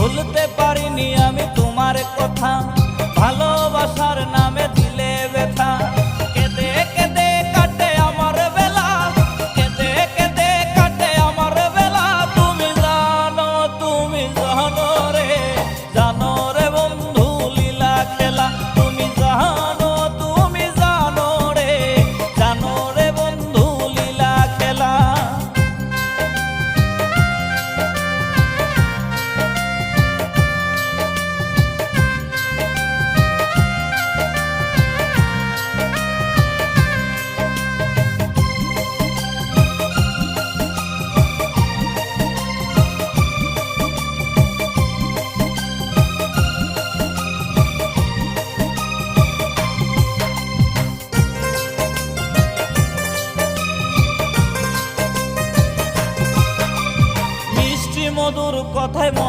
ভুলতে পারিনি আমি তোমার কথা। মধুর কথায়